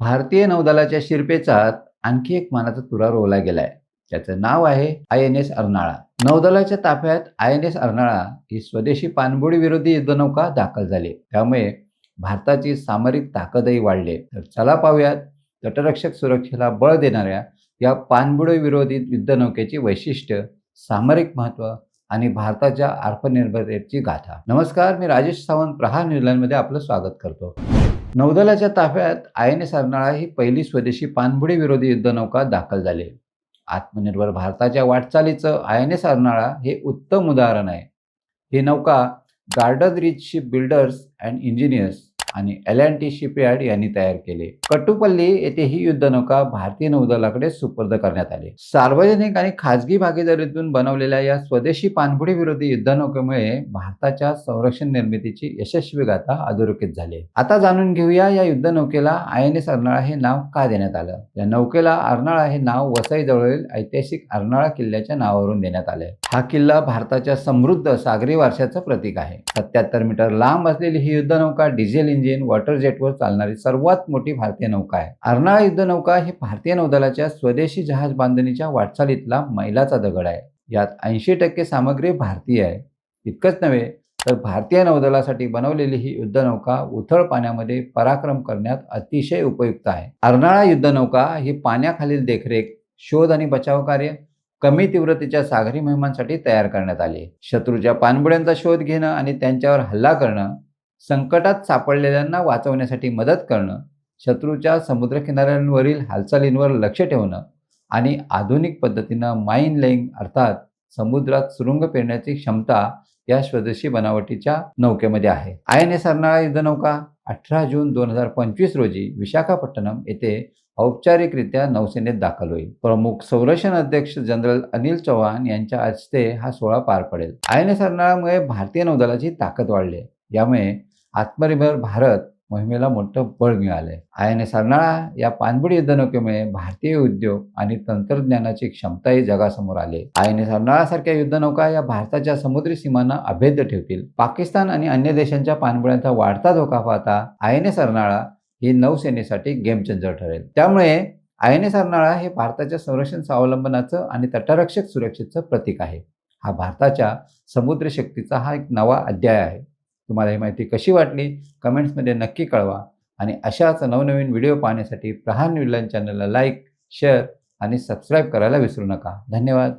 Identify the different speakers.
Speaker 1: भारतीय नौदलाच्या शिरपेचात आणखी एक मानाचा तुरा रोवला गेलाय. त्याचं नाव आहे आय एन एस अर्नाळा. नौदलाच्या ताफ्यात आय एन एस अर्नाळा ही स्वदेशी पाणबुडी विरोधी युद्धनौका दाखल झाली. त्यामुळे भारताची सामरिक ताकदही वाढले. तर चला पाहूयात तटरक्षक सुरक्षेला बळ देणाऱ्या या पाणबुडी विरोधी युद्धनौकेची वैशिष्ट्य सामरिक महत्त्व आणि भारताच्या आत्मनिर्भरतेची गाथा. नमस्कार मी राजेश सावंत प्रहार न्यूझीलंडमध्ये आपलं स्वागत करतो. नौदलाच्या ताफ्यात आय एन एस अर्नाळा ही पहिली स्वदेशी पाणबुडी विरोधी युद्धनौका दाखल झाली. आत्मनिर्भर भारताच्या वाटचालीचं आय एन एस अर्नाळा हे उत्तम उदाहरण आहे. ही नौका Garden Reach Ship Builders and Engineers आणि एल अँड टी शिपयार्ड यांनी तयार केले. कटुपल्ली येथे ही युद्धनौका भारतीय नौदलाकडे सुपूर्द करण्यात आली. सार्वजनिक आणि खाजगी भागीदारीतून बनवलेल्या या स्वदेशी पाणबुडी विरोधी युद्धनौकेमुळे भारताच्या संरक्षण निर्मितीची यशस्वी गाथा अधोरेखित झाली. आता जाणून घेऊया या युद्धनौकेला आय एन एस अर्नाळा हे नाव का देण्यात आलं? या नौकेला अर्नाळा हे नाव वसईजवळील ऐतिहासिक अर्नाळा किल्ल्याच्या नावावरून देण्यात आले हा किल्ला भारताच्या समृद्ध सागरी वारशाचं प्रतीक आहे. सत्याहत्तर मीटर लांब असलेली ही युद्धनौका डिझेल इंजिन वॉटर जेटवर चालणारी सर्वात मोठी भारतीय नौका आहे. अर्नाळा युद्धनौका ही भारतीय नौदलाच्या स्वदेशी जहाज बांधणीच्या वाटचालीतला मैलाचा दगड आहे. यात ऐंशी टक्के सामग्री भारतीय आहे. इतकंच नव्हे तर भारतीय नौदलासाठी बनवलेली ही युद्धनौका उथळ पाण्यामध्ये पराक्रम करण्यात अतिशय उपयुक्त आहे. अर्नाळा युद्धनौका ही पाण्याखालील देखरेख शोध आणि बचाव कार्य कमी तीव्रतेच्या सागरी मोहिमांसाठी तयार करण्यात आली शत्रूच्या पाणबुड्यांचा शोध घेणं आणि त्यांच्यावर हल्ला करणं संकटात सापडलेल्यांना वाचवण्यासाठी मदत करणं शत्रूच्या समुद्रकिनाऱ्यांवरील हालचालींवर लक्ष ठेवणं आणि आधुनिक पद्धतीनं माइन लेईंग अर्थात समुद्रात सुरुंग पेरण्याची क्षमता या स्वदेशी बनावटीच्या नौकेमध्ये आहे. आय एन एस अर्नाळा युद्धनौका अठरा जून दोन हजार पंचवीस रोजी विशाखापट्टणम येथे औपचारिकरित्या नौसेनेत दाखल होईल. प्रमुख संरक्षण अध्यक्ष जनरल अनिल चौहान यांच्या हस्ते हा सोहळा पार पडेल. आय एन एस अर्नाळामुळे भारतीय नौदलाची ताकद वाढली आहे. यामुळे आत्मनिर्भर भारत मोहिमेला मोठं बळ मिळालंय. आय एन एस अर्नाळा या पाणबुडी युद्धनौकेमुळे भारतीय उद्योग आणि तंत्रज्ञानाची क्षमताही जगासमोर आली. आय एन एस अर्नाळासारख्या युद्धनौका या भारताच्या समुद्री सीमांना अभेद्य ठेवतील. पाकिस्तान आणि अन्य देशांच्या पाणबुड्यांचा वाढता धोका पाहता आय एन एस अर्नाळा ही नौसेनेसाठी गेम चेंजर ठरेल. त्यामुळे आय एन एस अर्नाळा हे भारताच्या संरक्षण स्वावलंबनाचं आणि तटरक्षक सुरक्षेचं प्रतीक आहे. हा भारताच्या समुद्र शक्तीचा हा एक नवा अध्याय आहे. तुम्हाला ही माहिती कशी वाटली? कमेंट्समध्ये नक्की कळवा. आणि अशाच नवनवीन व्हिडिओ पाहण्यासाठी प्रहान न्यूझीलंड चॅनलला लाईक शेअर आणि सबस्क्राईब करायला विसरू नका. धन्यवाद.